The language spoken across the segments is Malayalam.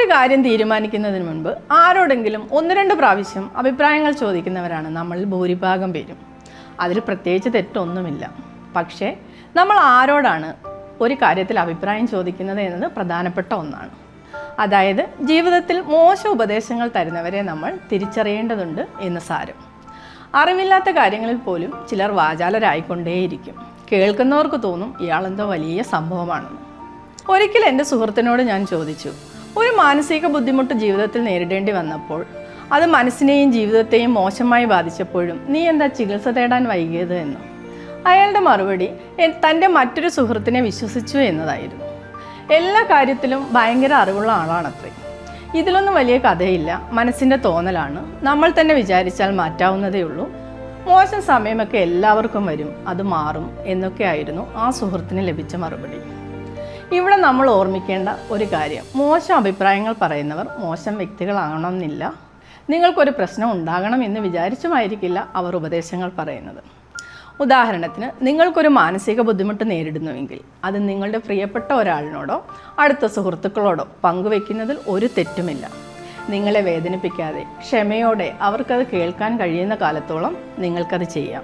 ഒരു കാര്യം തീരുമാനിക്കുന്നതിന് മുൻപ് ആരോടെങ്കിലും ഒന്ന് രണ്ട് പ്രാവശ്യം അഭിപ്രായങ്ങൾ ചോദിക്കുന്നവരാണ് നമ്മൾ ഭൂരിഭാഗം പേരും. അതിൽ പ്രത്യേകിച്ച് തെറ്റൊന്നുമില്ല. പക്ഷേ നമ്മൾ ആരോടാണ് ഒരു കാര്യത്തിൽ അഭിപ്രായം ചോദിക്കുന്നത് എന്നത് പ്രധാനപ്പെട്ട ഒന്നാണ്. അതായത് ജീവിതത്തിൽ മോശം ഉപദേശങ്ങൾ തരുന്നവരെ നമ്മൾ തിരിച്ചറിയേണ്ടതുണ്ട് എന്ന് സാരം. അറിവില്ലാത്ത കാര്യങ്ങളിൽ പോലും ചിലർ വാചാലരായിക്കൊണ്ടേയിരിക്കും. കേൾക്കുന്നവർക്ക് തോന്നും ഇയാളെന്തോ വലിയ സംഭവമാണെന്ന്. ഒരിക്കൽ എന്റെ സുഹൃത്തിനോട് ഞാൻ ചോദിച്ചു മാനസിക ബുദ്ധിമുട്ട് ജീവിതത്തിൽ നേരിടേണ്ടി വന്നപ്പോൾ അത് മനസ്സിനെയും ജീവിതത്തെയും മോശമായി ബാധിച്ചപ്പോഴും നീ എന്താ ചികിത്സ തേടാൻ വൈകിയത് എന്നും. അയാളുടെ മറുപടി തന്റെ മറ്റൊരു സുഹൃത്തിനെ വിശ്വസിച്ചു എന്നതായിരുന്നു. എല്ലാ കാര്യത്തിലും ഭയങ്കര അറിവുള്ള ആളാണത്രേ. ഇതിലൊന്നും വലിയ കഥയില്ല മനസ്സിന്റെ തോന്നലാണ്. നമ്മൾ തന്നെ വിചാരിച്ചാൽ മാറ്റാവുന്നതേ ഉള്ളൂ. മോശം സമയമൊക്കെ എല്ലാവർക്കും വരും അത് മാറും എന്നൊക്കെയായിരുന്നു ആ സുഹൃത്തിന് ലഭിച്ച മറുപടി. ഇവിടെ നമ്മൾ ഓർമ്മിക്കേണ്ട ഒരു കാര്യം. മോശം അഭിപ്രായങ്ങൾ പറയുന്നവർ മോശം വ്യക്തികളാകണമെന്നില്ല നിങ്ങൾക്കൊരു പ്രശ്നം ഉണ്ടാകണം എന്ന് വിചാരിച്ചുമായിരിക്കില്ല അവർ ഉപദേശങ്ങൾ പറയുന്നത്. ഉദാഹരണത്തിന് നിങ്ങൾക്കൊരു മാനസിക ബുദ്ധിമുട്ട് നേരിടുന്നുവെങ്കിൽ അത് നിങ്ങളുടെ പ്രിയപ്പെട്ട ഒരാളിനോടോ അടുത്ത സുഹൃത്തുക്കളോടോ പങ്കുവെക്കുന്നതിൽ ഒരു തെറ്റുമില്ല. നിങ്ങളെ വേദനിപ്പിക്കാതെ ക്ഷമയോടെ അവർക്കത് കേൾക്കാൻ കഴിയുന്ന കാലത്തോളം നിങ്ങൾക്കത് ചെയ്യാം.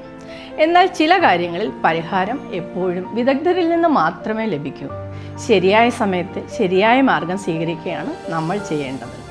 എന്നാൽ ചില കാര്യങ്ങളിൽ പരിഹാരം എപ്പോഴും വിദഗ്ധരിൽ നിന്ന് മാത്രമേ ലഭിക്കൂ. ശരിയായ സമയത്ത് ശരിയായ മാർഗം സ്വീകരിക്കുകയാണ് നമ്മൾ ചെയ്യേണ്ടത്.